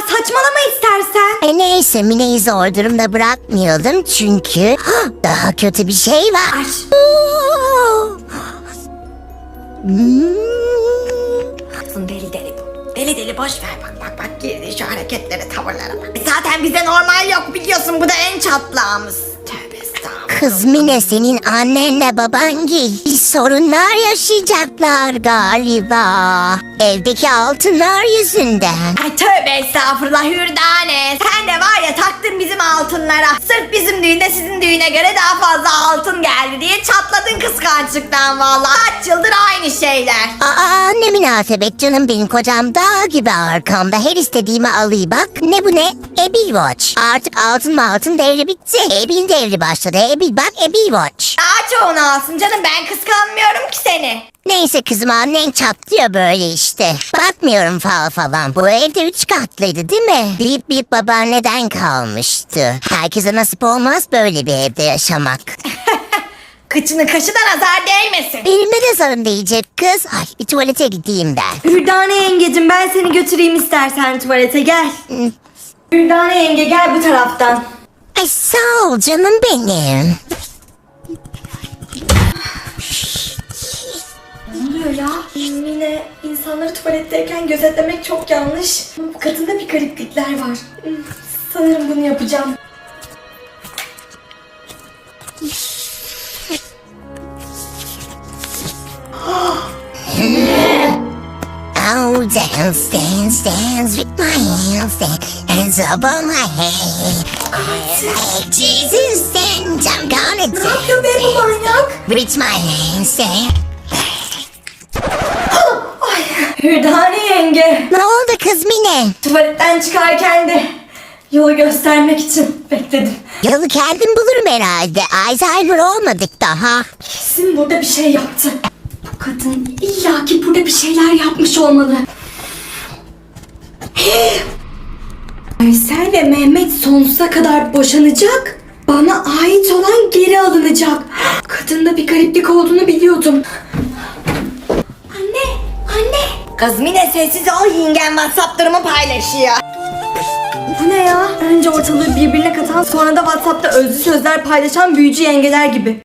saçmalama istersen. E neyse Mine'yi zor durumda bırakmayalım çünkü daha kötü bir şey var. Aç. Hmm. Kızım deli deli bu. Deli deli boş ver bak bak bak girdi şu hareketlere tavırlara bak. Zaten bize normal yok biliyorsun bu da en çatlağımız. Kız Mine senin annenle baban gibi sorunlar yaşayacaklar galiba. Evdeki altınlar yüzünden. Ay tövbe estağfurullah Hürdane. Sen de var ya bizim altınlara. Sırf bizim düğünde sizin düğüne göre daha fazla altın geldi diye çatladın kıskançlıktan vallahi. Kaç yıldır aynı şeyler. Aa ne münasebet canım benim kocam dağ gibi arkamda her istediğimi alayım bak. Ne bu ne? Ebil Watch. Artık altın mı altın devri bitti. Ebil devri başladı. Ebil bak Ebil Watch. Daha çoğunu alsın canım ben kıskanmıyorum ki seni. Neyse kızım annen çatlıyor böyle işte. Bakmıyorum fal falan. Bu evde üç katlıydı değil mi? Büyük büyük babaanneden kalmıştı. Herkese nasip olmaz böyle bir evde yaşamak. Kıçını kaşı da nazar değmesin. Benimle de sorun diyecek kız. Ay bir tuvalete gideyim ben. Hürdane yengecim ben seni götüreyim istersen tuvalete gel. Hürdane yenge gel bu taraftan. Ay sağ ol canım benim. Yine insanları tuvaletteyken gözetlemek çok yanlış. Kadında bir gariplikler var. Sanırım bunu yapacağım. Oh, dance, dance, dance with my hands, dance, hands up on my head. Hey, Jesus, dance, I'm gonna Ne yapıyor be bu dance, manyak? with my hands, dance. Hürdane yenge. Ne oldu kız Mine? Tuvaletten çıkarken de yolu göstermek için bekledim. Yolu kendim bulurum herhalde. Alzheimer olmadık daha. Kesin burada bir şey yaptı. Bu kadın illaki burada bir şeyler yapmış olmalı. Aysel ve Mehmet sonsuza kadar boşanacak. Bana ait olan geri alınacak. Kadında bir gariplik olduğunu biliyordum. Kız Mine sessiz ol yengem WhatsApp durumu paylaşıyor. Bu ne ya? Önce ortalığı birbirine katan sonra da WhatsApp'ta özlü sözler paylaşan büyücü yengeler gibi.